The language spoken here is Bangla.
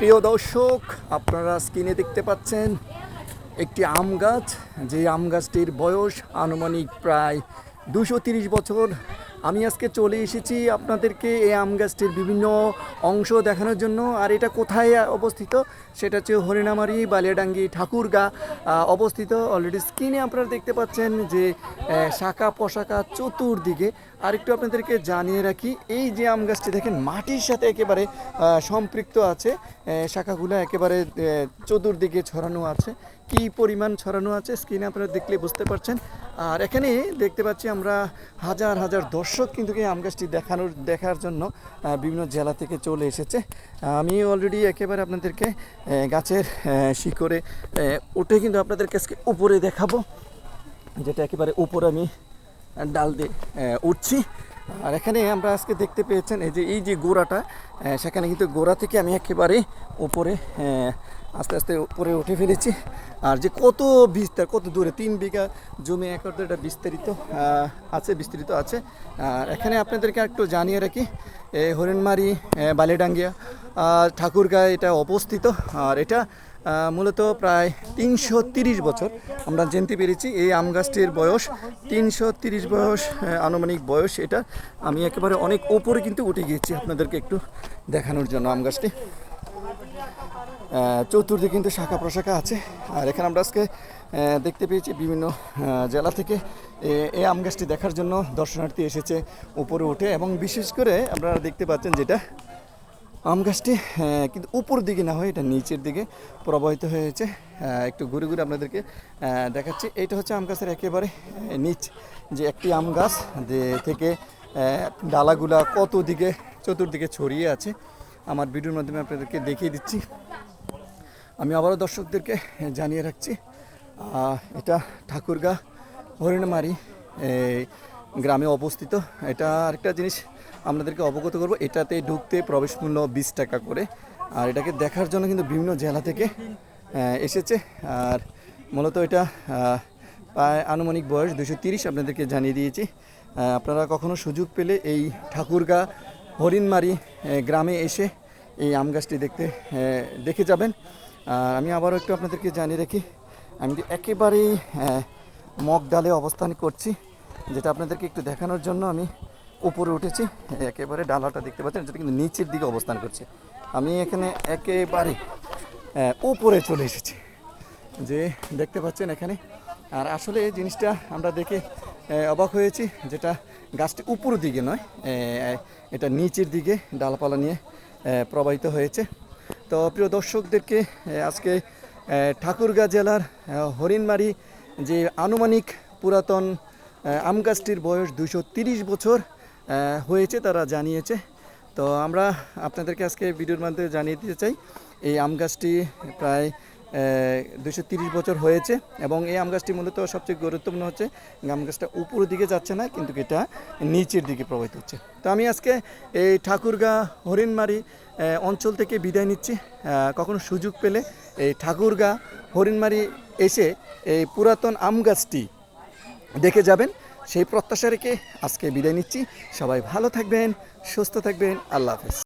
প্রিয় দর্শক, আপনারা স্ক্রিনে দেখতে পাচ্ছেন একটি আম গাছ। যে আম গাছটির বয়স আনুমানিক প্রায় দুশো তিরিশ বছর। আমি আজকে চলে এসেছি আপনাদেরকে এই আম গাছটির বিভিন্ন অংশ দেখানোর জন্য। আর এটা কোথায় অবস্থিত? সেটা হচ্ছে হরিণামারি বালিয়াডাঙ্গি ঠাকুরগা অবস্থিত। অলরেডি স্ক্রিনে আপনারা দেখতে পাচ্ছেন যে শাখা পোশাকা চতুর্দিকে। আর একটু আপনাদেরকে জানিয়ে রাখি, এই যে আম গাছটি দেখেন, মাটির সাথে একেবারে সম্পৃক্ত আছে। শাখাগুলো একেবারে চতুর্দিকে ছড়ানো আছে। কি পরিমাণ ছড়ানো আছে স্ক্রিনে আপনারা দেখলে বুঝতে পারছেন। আর এখানে দেখতে পাচ্ছি আমরা হাজার হাজার দর্শক কিন্তু এই আম গাছটি দেখানোর, দেখার জন্য বিভিন্ন জেলা থেকে চলে এসেছে। আমি অলরেডি একেবারে আপনাদেরকে গাছের শিকড়ে উঠে কিন্তু আপনাদেরকে উপরে দেখাবো। যেটা একেবারে উপরে আমি ডাল দিয়ে উঠছি। আর এখানে আমরা আজকে দেখতে পেয়েছেন এই যে এই যে গোড়াটা সেখানে কিন্তু গোড়া থেকে আমি একেবারে উপরে আস্তে আস্তে উপরে উঠে ফেলেছি। আর যে কত বিস্তার কত দূরে তিন বিঘা জমি একর এটা বিস্তারিত আছে বিস্তৃত আছে। আর এখানে আপনাদেরকে একটু জানিয়ে রাখি হরিণমারি বালিডাঙ্গিয়া আহ, ঠাকুরগাঁয় এটা অবস্থিত। আর এটা মূলত প্রায় তিনশো তিরিশ বছর আমরা জানতে পেরেছি এই আম গাছটির বয়স। তিনশো তিরিশ বয়স আনুমানিক বয়স এটা। আমি একেবারে অনেক ওপরে কিন্তু উঠে গিয়েছি আপনাদেরকে একটু দেখানোর জন্য আম গাছটি। চতুর্দিকে কিন্তু শাখা প্রশাখা আছে। আর এখানে আমরা আজকে দেখতে পেয়েছি বিভিন্ন জেলা থেকে এই আম গাছটি দেখার জন্য দর্শনার্থী এসেছে উপরে উঠে। এবং বিশেষ করে আপনারা দেখতে পাচ্ছেন যেটা আম গাছটি কিন্তু উপর দিকে না হয়, এটা নিচের দিকে প্রবাহিত হয়েছে। একটু ঘুরে ঘুরে আপনাদেরকে দেখাচ্ছি। এইটা হচ্ছে আম গাছের একেবারে নিচ যে একটি আম গাছ যে থেকে ডালাগুলা কত দিকে, চতুর্দিকে ছড়িয়ে আছে, আমার ভিডিওর মাধ্যমে আপনাদেরকে দেখিয়ে দিচ্ছি। আমি আবারও দর্শকদেরকে জানিয়ে রাখছি এটা ঠাকুরগা হরিণমারি গ্রামে অবস্থিত। এটা আরেকটা জিনিস আপনাদেরকে অবগত করব, এটাতে ঢুকতে প্রবেশ মূল্য বিশ টাকা করে। আর এটাকে দেখার জন্য কিন্তু বিভিন্ন জেলা থেকে এসেছে। আর মূলত এটা প্রায় আনুমানিক বয়স দুশো তিরিশ আপনাদেরকে জানিয়ে দিয়েছি। আপনারা কখনো সুযোগ পেলে এই ঠাকুরগা হরিণমারি গ্রামে এসে এই আম গাছটি দেখতে দেখে যাবেন। আর আমি আবারও একটু আপনাদেরকে জানিয়ে রাখি, আমি একেবারেই মগ ডালে অবস্থান করছি। যেটা আপনাদেরকে একটু দেখানোর জন্য আমি উপরে উঠেছি, একেবারে ডালাটা দেখতে পাচ্ছেন যেটা কিন্তু নিচের দিকে অবস্থান করছে। আমি এখানে একেবারে উপরে চলে এসেছি। যে দেখতে পাচ্ছেন এখানে, আর আসলে এই জিনিসটা আমরা দেখে অবাক হয়েছি যেটা গাছটি উপর দিকে নয় এটা নিচের দিকে ডালপালা নিয়ে প্রবাহিত হয়েছে। তো প্রিয় দর্শকদেরকে আজকে ঠাকুরগাঁ জেলার হরিণমারি যে আনুমানিক পুরাতন আম গাছটির বয়স দুশো বছর হয়েছে, তারা জানিয়েছে। তো আমরা আপনাদেরকে আজকে ভিডিওর মাধ্যমে জানিয়ে দিতে চাই, এই আম গাছটি প্রায় দুশো তিরিশ বছর হয়েছে এবং এই আম গাছটি মূলত সবচেয়ে গুরুত্বপূর্ণ হচ্ছে, আম গাছটা উপরের দিকে যাচ্ছে না, কিন্তু এটা নিচের দিকে প্রবাহিত হচ্ছে। তো আমি আজকে এই ঠাকুরগা হরিণমারি অঞ্চল থেকে বিদায় নিচ্ছি। কখনো সুযোগ পেলে এই ঠাকুরগা হরিণমারি এসে এই পুরাতন আম গাছটি দেখে যাবেন। সেই প্রত্যাশা রেখে আজকে বিদায় নিচ্ছি। সবাই ভালো থাকবেন, সুস্থ থাকবেন। আল্লাহ হাফেজ।